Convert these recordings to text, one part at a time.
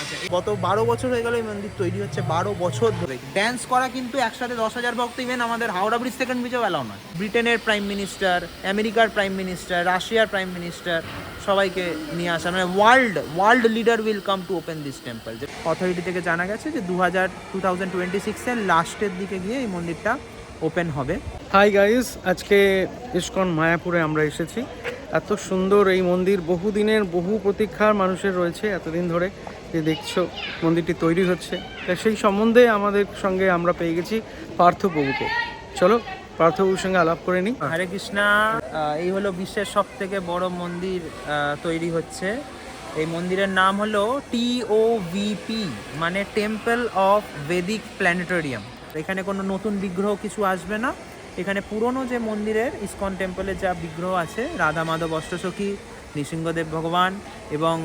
আচ্ছা গত বারো বছর হয়ে গেল এই মন্দির তৈরি হচ্ছে, বারো বছর ধরে। ড্যান্স করা কিন্তু একসাথে দশ হাজার ভক্ত ইভেন আমাদের হাওড়া ব্রিজ সেকেন্ড ব্রিজেও অ্যালাউ নয়। ব্রিটেনের প্রাইম মিনিস্টার আমেরিকার প্রাইম মিনিস্টার রাশিয়ার প্রাইম মিনিস্টার সবাইকে নিয়ে আসা মানে world world leader will come to open this temple যে অথরিটি থেকে জানা গেছে যে দু হাজার টু থাউজেন্ড টোয়েন্টি সিক্সের লাস্টের দিকে গিয়ে এই মন্দিরটা ওপেন হবে। হাই গাইস আজকে ইস্কন মায়াপুরে আমরা এসেছি। এত সুন্দর এই মন্দির, বহুদিনের, বহু প্রতীক্ষার মানুষের রয়েছে এতদিন ধরে। যে দেখছ, মন্দিরটি তৈরি হচ্ছে। তা সেই সম্বন্ধে আমাদের সঙ্গে আমরা পেয়ে গেছি পার্থপ্রভুকে চলো পার্থপ্রভুর সঙ্গে আলাপ করে নিই। হরে কৃষ্ণা। এই হলো বিশ্বের সব থেকে বড় মন্দির তৈরি হচ্ছে। এই মন্দিরের নাম হলো T O V P temple of Vedic planetarium এখানে কোনো নতুন বিগ্রহ কিছু আসবে না। এখানে পুরনো যে মন্দিরের ইসকন টেম্পলের যা বিগ্রহ আছে, রাধা মাধব অষ্টসখী নৃসিংহদেব ভগবান এবং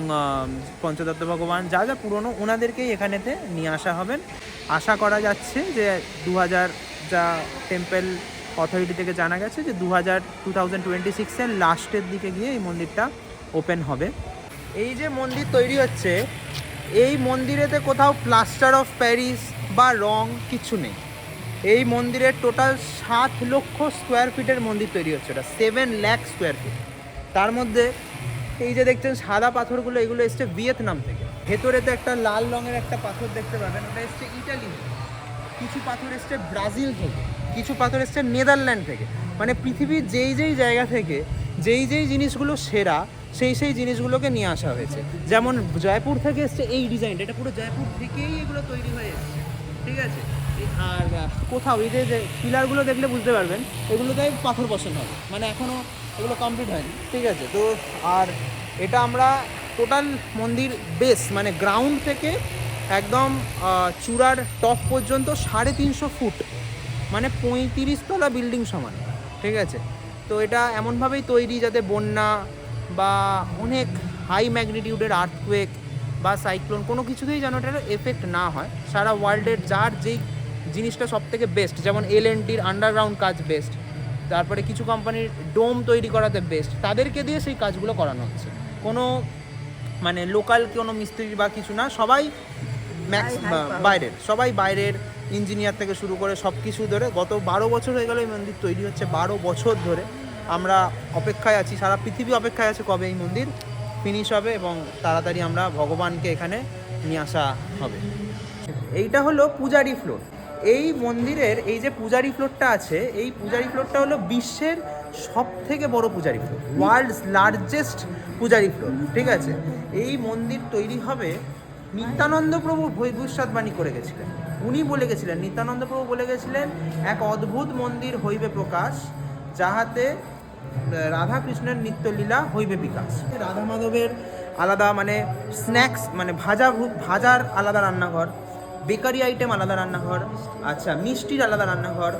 পঞ্চদত্ত ভগবান, যা যা পুরনো ওনাদেরকেই এখানেতে নিয়ে আসা হবেন। আশা করা যাচ্ছে যে দু হাজার যা টেম্পল অথরিটি থেকে জানা গেছে যে দু হাজার টু থাউজেন্ড টোয়েন্টি সিক্সের লাস্টের দিকে গিয়ে এই মন্দিরটা ওপেন হবে। এই যে মন্দির তৈরি হচ্ছে, এই মন্দিরেতে কোথাও প্লাস্টার অফ প্যারিস বা রং কিছু নেই। এই মন্দিরের টোটাল সাত লক্ষ স্কোয়ার ফিটের মন্দির তৈরি হচ্ছে এটা সেভেন ল্যাক স্কোয়ার ফিট তার মধ্যে এই যে দেখছেন, সাদা পাথরগুলো, এগুলো এসছে ভিয়েতনাম থেকে। ভেতরেতে একটা লাল রঙের একটা পাথর দেখতে পাবেন, ওটা এসছে ইটালি। কিছু পাথর এসছে ব্রাজিল থেকে, কিছু পাথর এসছে নেদারল্যান্ড থেকে। মানে পৃথিবীর যেই যেই জায়গা থেকে, যেই যেই জিনিসগুলো সেরা, সেই সেই জিনিসগুলোকে নিয়ে আসা হয়েছে। যেমন জয়পুর থেকে এসছে এই ডিজাইনটা, এটা পুরো জয়পুর থেকেই এগুলো তৈরি হয়ে ঠিক আছে? আর কোথাও এই যে পিলারগুলো দেখলে বুঝতে পারবেন এগুলোতে পাথর বসানো হবে। মানে এখনও এগুলো কমপ্লিট হয়নি। ঠিক আছে, তো আর এটা আমরা টোটাল মন্দির বেস মানে গ্রাউন্ড থেকে একদম চূড়ার টপ পর্যন্ত সাড়ে তিনশো ফুট মানে তলা বিল্ডিং সমান, ঠিক আছে? তো এটা এমনভাবেই তৈরি যাতে বন্যা বা অনেক হাই ম্যাগনিটিউডের আর্থকুয়েক বা সাইক্লোন কোনো কিছুতেই যেন এটার এফেক্ট না হয়। সারা ওয়ার্ল্ডের যার যেই জিনিসটা সব থেকে বেস্ট যেমন এল এন টির আন্ডারগ্রাউন্ড কাজ বেস্ট তারপরে কিছু কোম্পানির ডোম তৈরি করাতে বেস্ট তাদেরকে দিয়ে সেই কাজগুলো করানো হচ্ছে। কোনো মানে লোকাল কোনো মিস্ত্রি বা কিছু না সবাই ম্যাক্স বাইরের সবাই বাইরের ইঞ্জিনিয়ার থেকে শুরু করে সব কিছু ধরে গত বারো বছর হয়ে গেল এই মন্দির তৈরি হচ্ছে বারো বছর ধরে। আমরা অপেক্ষায় আছি সারা পৃথিবী অপেক্ষায় আছে কবে এই মন্দির ফিনিশ হবে এবং তাড়াতাড়ি আমরা ভগবানকে এখানে নিয়ে আসা হবে। এইটা হলো পূজারি ফ্লোর এই মন্দিরের এই যে পূজারি ফ্লোরটা আছে, এই পূজারি ফ্লোরটা হলো বিশ্বের সব থেকে বড় পূজারি ফ্লোর ওয়ার্ল্ডস লার্জেস্ট পূজারি ফ্লোর ঠিক আছে? এই মন্দির তৈরি হবে নিত্যানন্দ প্রভু ভবিষ্যৎবাণী করে গেছিলেন। উনি বলে গেছিলেন, নিত্যানন্দ প্রভু বলে গেছিলেন, এক অদ্ভুত মন্দির হইবে প্রকাশ, যাহাতে রাধা কৃষ্ণের নিত্যলীলা হইবে বিকাশ। রাধা মাধবের আলাদা মানে স্ন্যাক্স মানে ভাজা ভাজার আলাদা রান্নাঘর। বেকারি আইটেম আলাদা রান্নাঘর আচ্ছা মিষ্টির আলাদা রান্নাঘর,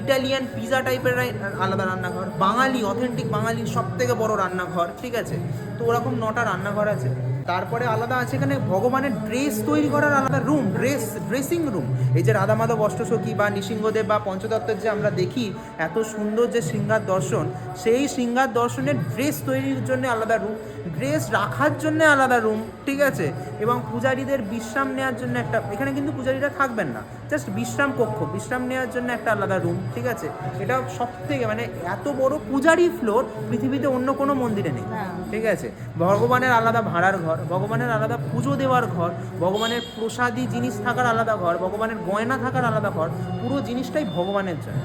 ইটালিয়ান পিজা টাইপের আলাদা রান্নাঘর, বাঙালি অথেন্টিক বাঙালি সব থেকে বড় রান্নাঘর, ঠিক আছে? তো ওরকম নটা রান্নাঘর আছে। তারপরে আলাদা আছে এখানে ভগবানের ড্রেস তৈরি করার আলাদা রুম ড্রেস ড্রেসিং রুম এই যে রাধা মাধব অষ্টসখী বা নৃসিংহদেব বা পঞ্চদত্তের যে আমরা দেখি এত সুন্দর যে শৃঙ্গার দর্শন সেই শৃঙ্গার দর্শনের ড্রেস তৈরির জন্য আলাদা রুম ড্রেস রাখার জন্য আলাদা রুম ঠিক আছে? এবং পূজারীদের বিশ্রাম নেওয়ার জন্য একটা এখানে কিন্তু পূজারীরা থাকবেন না। জাস্ট বিশ্রাম কক্ষ বিশ্রাম নেওয়ার জন্য একটা আলাদা রুম ঠিক আছে? এটা সব থেকে মানে এত বড় পূজারি ফ্লোর পৃথিবীতে অন্য কোনো মন্দিরে নেই ঠিক আছে? ভগবানের আলাদা ভাড়ার ঘর। ভগবানের আলাদা পুজো দেওয়ার ঘর, ভগবানের প্রসাদী জিনিস থাকার আলাদা ঘর, ভগবানের গয়না থাকার আলাদা ঘর, পুরো জিনিসটাই ভগবানের জন্য।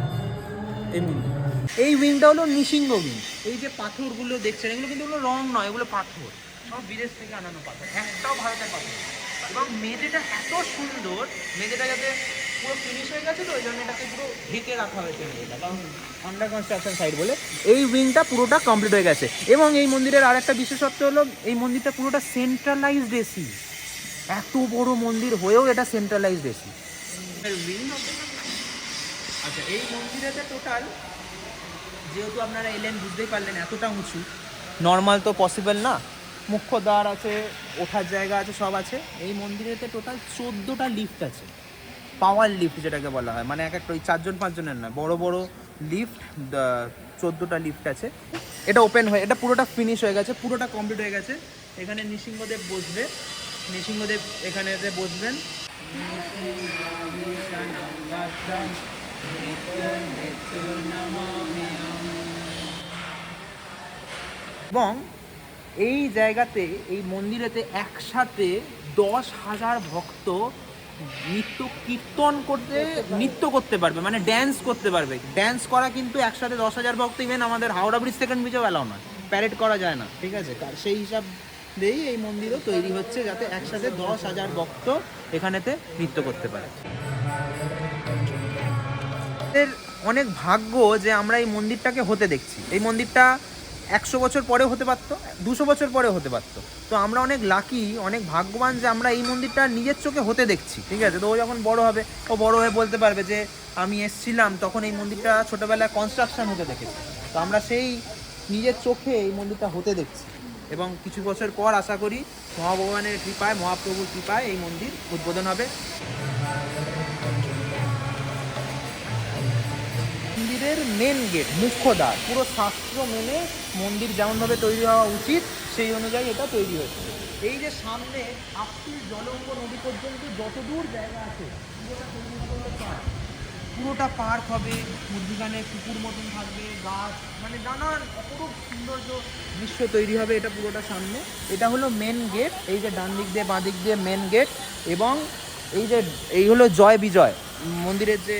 এমনি এই উইংটা হলো নিসিংহ উইং এই যে পাথরগুলো দেখছেন, এগুলো কিন্তু এগুলো রং নয়, এগুলো পাথর। সব বিদেশ থেকে আনানো পাথর, একটাও ভারতের পাথর। এবং মেঝেটা এত সুন্দর, মেঝেটা যাতে পুরো ফিনিশ হয়ে গেছে তো ওই জন্য এটাকে পুরো ঢেকে রাখা হয়েছে কারণ আন্ডার কনস্ট্রাকশন সাইড বলে এই উইংটা পুরোটা কমপ্লিট হয়ে গেছে। এবং এই মন্দিরের আর একটা বিশেষত্ব হলো এই মন্দিরটা পুরোটা সেন্ট্রালাইজড এসি এত বড় মন্দির হয়েও এটা সেন্ট্রালাইজড এসি আচ্ছা এই মন্দিরেতে টোটাল যেহেতু আপনারা এলেন বুঝতেই পারলেন এতটা উঁচু। নর্মাল তো পসিবল না। মুখ্য দ্বার আছে ওঠার জায়গা আছে সব আছে। এই মন্দিরেতে টোটাল চোদ্দোটা লিফট আছে। পাওয়ার লিফট যেটাকে বলা হয়। মানে এক একটা ওই চারজন পাঁচজনের নয়, বড় বড় লিফট চোদ্দোটা লিফট আছে। এটা ওপেন হয়ে, এটা পুরোটা ফিনিশ হয়ে গেছে, পুরোটা কমপ্লিট হয়ে গেছে। এখানে নৃসিংহদেব বসবে। নৃসিংহদেব এখানেতে বসবেন। এবং এই জায়গাতে, এই মন্দিরেতে একসাথে দশ হাজার ভক্ত নৃত্য কীর্তন করতে, নৃত্য করতে পারবে মানে ড্যান্স করতে পারবে। ড্যান্স করা কিন্তু একসাথে দশ হাজার ভক্ত ইভেন আমাদের হাওড়া ব্রিজ সেকেন্ড ব্রিজেও অ্যালাউ নয়। প্যারেড করা যায় না, ঠিক আছে? সেই হিসাব দিয়েই এই মন্দিরও তৈরি হচ্ছে যাতে একসাথে দশ হাজার ভক্ত এখানেতে নৃত্য করতে পারে। অনেক ভাগ্য যে আমরা এই মন্দিরটাকে হতে দেখছি। এই মন্দিরটা একশো বছর পরে হতে পারতো, দুশো বছর পরে হতে পারতো। তো আমরা অনেক লাকি অনেক ভাগ্যবান যে আমরা এই মন্দিরটা নিজের চোখে হতে দেখছি, ঠিক আছে? তো ও যখন বড় হবে, ও বড় হয়ে বলতে পারবে যে, আমি এসছিলাম। তখন এই মন্দিরটা ছোটোবেলায় কনস্ট্রাকশন হতে দেখেছি। তো আমরা সেই নিজের চোখে এই মন্দিরটা হতে দেখছি। এবং কিছু বছর পর আশা করি মহাভগবানের কৃপায়, মহাপ্রভুর কৃপায় এই মন্দির উদ্বোধন হবে। মন্দিরের মেন গেট মুখ্য দ্বার পুরো শাস্ত্র মেনে মন্দির যেমনভাবে তৈরি হওয়া উচিত, সেই অনুযায়ী এটা তৈরি হয়েছে। এই যে সামনে আপ্তির জলঙ্গ নদী পর্যন্ত যতদূর জায়গা আছে, পুরোটা পার্ক হবে মধ্যিখানে পুকুর মতন থাকবে, গাছ মানে নানান অপরূপ সৌন্দর্য দৃশ্য তৈরি হবে এটা পুরোটা সামনে। এটা হলো মেন গেট এই যে ডান দিক দিয়ে বাঁ দিক দিয়ে মেন গেট এবং এই যে, এই হলো জয় বিজয়। মন্দিরের যে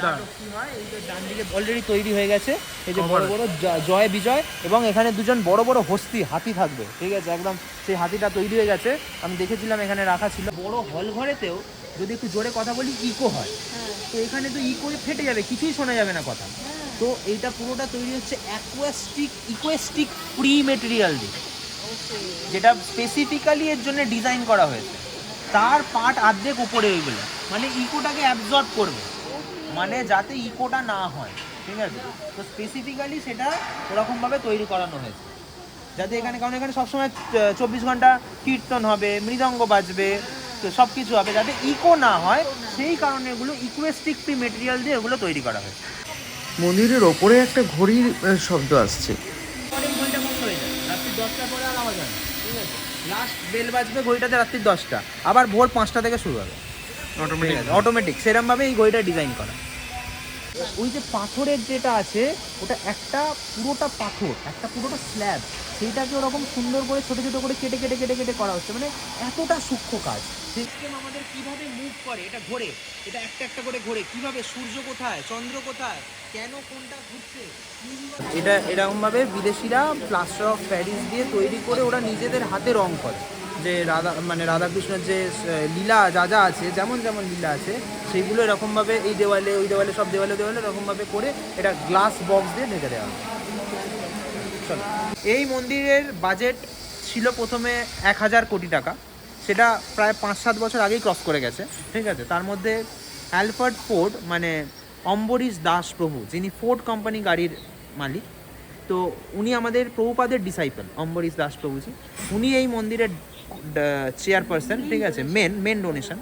আহ, হয় এই যে ডান দিকে অলরেডি তৈরি হয়ে গেছে। এই যে বড় বড় জয় বিজয় এবং এখানে দুজন বড় বড় হস্তি হাতি থাকবে। ঠিক আছে একদম সেই হাতিটা তৈরি হয়ে গেছে। আমি দেখেছিলাম এখানে রাখা ছিল। বড় হল ঘরেতেও যদি একটু জোরে কথা বলি ইকো হয়। তো এখানে তো ইকো ফেটে যাবে কিছুই শোনা যাবে না কথা। তো এইটা পুরোটা তৈরি হচ্ছে অ্যাকোয়াস্টিক ইকোয়েস্টিক প্রি মেটেরিয়াল দিয়ে যেটা স্পেসিফিক্যালি এর জন্য ডিজাইন করা হয়েছে। তার পার্ট অর্ধেক উপরে ওইগুলো। মানে ইকোটাকে অ্যাবজর্ব করবে। মানে যাতে ইকোটা না হয় ঠিক আছে? তো স্পেসিফিক্যালি সেটা ওরকমভাবে তৈরি করানো হয়েছে। যাতে এখানে কারণ এখানে সবসময় চব্বিশ ঘণ্টা কীর্তন হবে মৃদঙ্গ বাজবে তো সব কিছু হবে। যাতে ইকো না হয় সেই কারণে এগুলো ইকুয়েস্টিক প্রি মেটেরিয়াল দিয়ে এগুলো তৈরি করা হয়েছে। মন্দিরের ওপরে একটা ঘড়ির শব্দ আসছে। অনেক ঘণ্টা বন্ধ হয়ে যায়। রাত্রি দশটার পরে আর আওয়াজ হয় ঠিক আছে? লাস্ট বেল বাজবে ঘড়িটাতে রাত্রি দশটা। আবার ভোর পাঁচটা থেকে শুরু হবে। অটোমেটিক সেরমভাবে এই ঘড়িটা ডিজাইন করা। ওই যে পাথরের যেটা আছে ওটা একটা পুরোটা পাথর একটা পুরোটা স্ল্যাব সেইটাকে ওরকম সুন্দর করে ছোট ছোট করে কেটে কেটে কেটে কেটে করা হচ্ছে। মানে এতটা সূক্ষ্ম কাজ। সিস্টেম আমাদের কীভাবে মুভ করে এটা ঘোরে এটা একটা একটা করে ঘোরে কীভাবে সূর্য কোথায় চন্দ্র কোথায় কেন কোনটা ঘুরছে এটা এরকমভাবে বিদেশিরা প্লাস্টার অফ প্যারিস দিয়ে তৈরি করে ওরা নিজেদের হাতে রং করে। যে রাধা মানে রাধাকৃষ্ণের যে লীলা যা যা আছে, যেমন যেমন লীলা আছে, সেইগুলো এরকমভাবে এই দেওয়ালে, ওই দেওয়ালে, সব দেওয়ালে দেওয়ালে এরকমভাবে করে এটা গ্লাস বক্স দিয়ে ঢেকে দেওয়া। চলো। এই মন্দিরের বাজেট ছিল প্রথমে এক হাজার কোটি টাকা। সেটা প্রায় পাঁচ সাত বছর আগেই ক্রস করে গেছে, ঠিক আছে? তার মধ্যে অ্যালফার্ড ফোর্ড মানে অম্বরীশ দাস প্রভু, যিনি ফোর্ড কোম্পানি গাড়ির মালিক, তো উনি আমাদের প্রভুপাদের ডিসাইপল অম্বরীশ দাস প্রভুজি উনি এই মন্দিরের চেয়ারপারসন ঠিক আছে মেন মেন ডোনেশন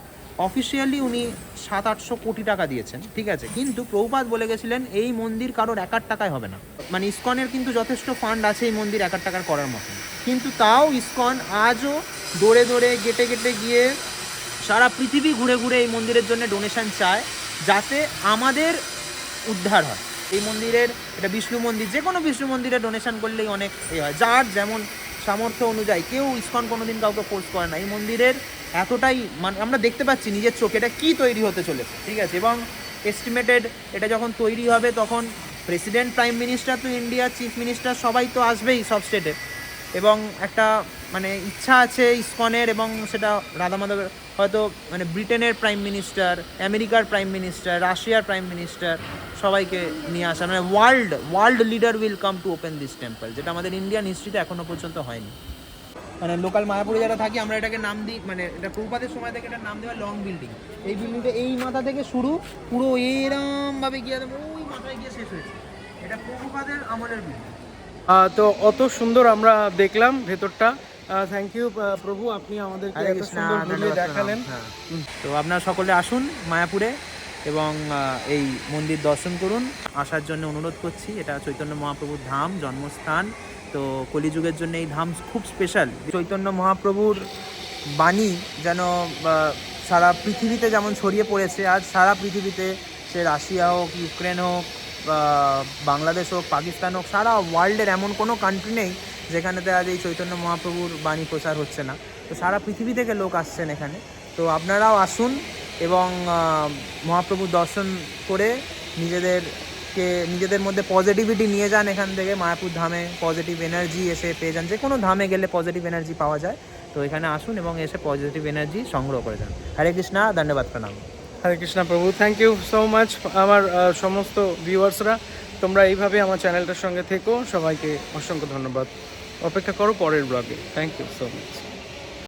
অফিসিয়ালি উনি সাত আটশো কোটি টাকা দিয়েছেন, ঠিক আছে, কিন্তু প্রভুপাদ বলে গেছিলেন, এই মন্দির কারোর একার টাকায় হবে না। মানে ইসকনের কিন্তু যথেষ্ট ফান্ড আছে এই মন্দির একার টাকার করার মতো। কিন্তু তাও ইসকন আজও দৌড়ে দৌড়ে, গেটে গেটে গিয়ে সারা পৃথিবী ঘুরে ঘুরে এই মন্দিরের জন্য ডোনেশন চায়, যাতে আমাদের উদ্ধার হয়। এই মন্দিরের, এটা বিষ্ণু মন্দির যে কোনো বিষ্ণু মন্দিরে ডোনেশন করলেই অনেক এ হয়। যার যেমন সামর্থ্য অনুযায়ী। কেউ ইস্কন কোনোদিন কাউকে ফোর্স করে না। এই মন্দিরের এতটাই মানে আমরা দেখতে পাচ্ছি নিজের চোখে এটা কী তৈরি হতে চলেছে। ঠিক আছে? এবং এস্টিমেটেড এটা যখন তৈরি হবে তখন প্রেসিডেন্ট প্রাইম মিনিস্টার তো ইন্ডিয়া চিফ মিনিস্টার সবাই তো আসবেই সব স্টেটে এবং একটা মানে ইচ্ছা আছে ইস্কনের এবং সেটা রাধা মাধবের হয়তো মানে ব্রিটেনের প্রাইম মিনিস্টার আমেরিকার প্রাইম মিনিস্টার রাশিয়ার প্রাইম মিনিস্টার সবাইকে নিয়ে আসা। মানে world world leader will come to open this temple যেটা আমাদের ইন্ডিয়ান হিস্ট্রিতে এখনও পর্যন্ত হয়নি। মানে লোকাল মায়াপুরে যারা থাকি, আমরা এটাকে নাম দিই মানে এটা প্রভুপাতের সময় থেকে এটা নাম দেওয়া লং বিল্ডিং এই বিল্ডিংটা এই মাথা থেকে শুরু, পুরো এরমভাবে গিয়ে ওই মাথায় গিয়ে শেষ হয়েছে। এটা প্রভুপাদের আমলের বিল্ডিং তো অত সুন্দর আমরা দেখলাম ভেতরটা। থ্যাংক ইউ প্রভু আপনি আমাদেরকে এত সুন্দর ঘুরিয়ে দেখালেন। হ্যাঁ। তো আপনারা সকলে আসুন মায়াপুরে এবং এই মন্দির দর্শন করুন। আসার জন্য অনুরোধ করছি এটা চৈতন্য মহাপ্রভুর ধাম জন্মস্থান। তো কলিযুগের জন্য এই ধাম খুব স্পেশাল চৈতন্য মহাপ্রভুর বাণী যেন সারা পৃথিবীতে যেমন ছড়িয়ে পড়েছে আজ সারা পৃথিবীতে সে রাশিয়া হোক ইউক্রেন হোক বা বাংলাদেশ হোক পাকিস্তান হোক সারা ওয়ার্ল্ডের এমন কোনো কান্ট্রি নেই যেখানেতে আজ এই চৈতন্য মহাপ্রভুর বাণী প্রচার হচ্ছে না। তো সারা পৃথিবী থেকে লোক আসছেন এখানে। তো আপনারাও আসুন এবং মহাপ্রভুর দর্শন করে নিজেদেরকে, নিজেদের মধ্যে পজিটিভিটি নিয়ে যান এখান থেকে। মায়াপুর ধামে পজিটিভ এনার্জি এসে পেয়ে যান। যে কোনো ধামে গেলে পজিটিভ এনার্জি পাওয়া যায়। তো এখানে আসুন এবং এসে পজিটিভ এনার্জি সংগ্রহ করে যান। হরে কৃষ্ণা, ধন্যবাদ, প্রণাম। হরে কৃষ্ণা প্রভু থ্যাংক ইউ সো মাচ আমার সমস্ত ভিউয়ার্সরা তোমরা এইভাবে আমার চ্যানেলটার সঙ্গে থেকো। সবাইকে অসংখ্য ধন্যবাদ। অপেক্ষা করো পরের ব্লগে থ্যাংক ইউ সো মাচ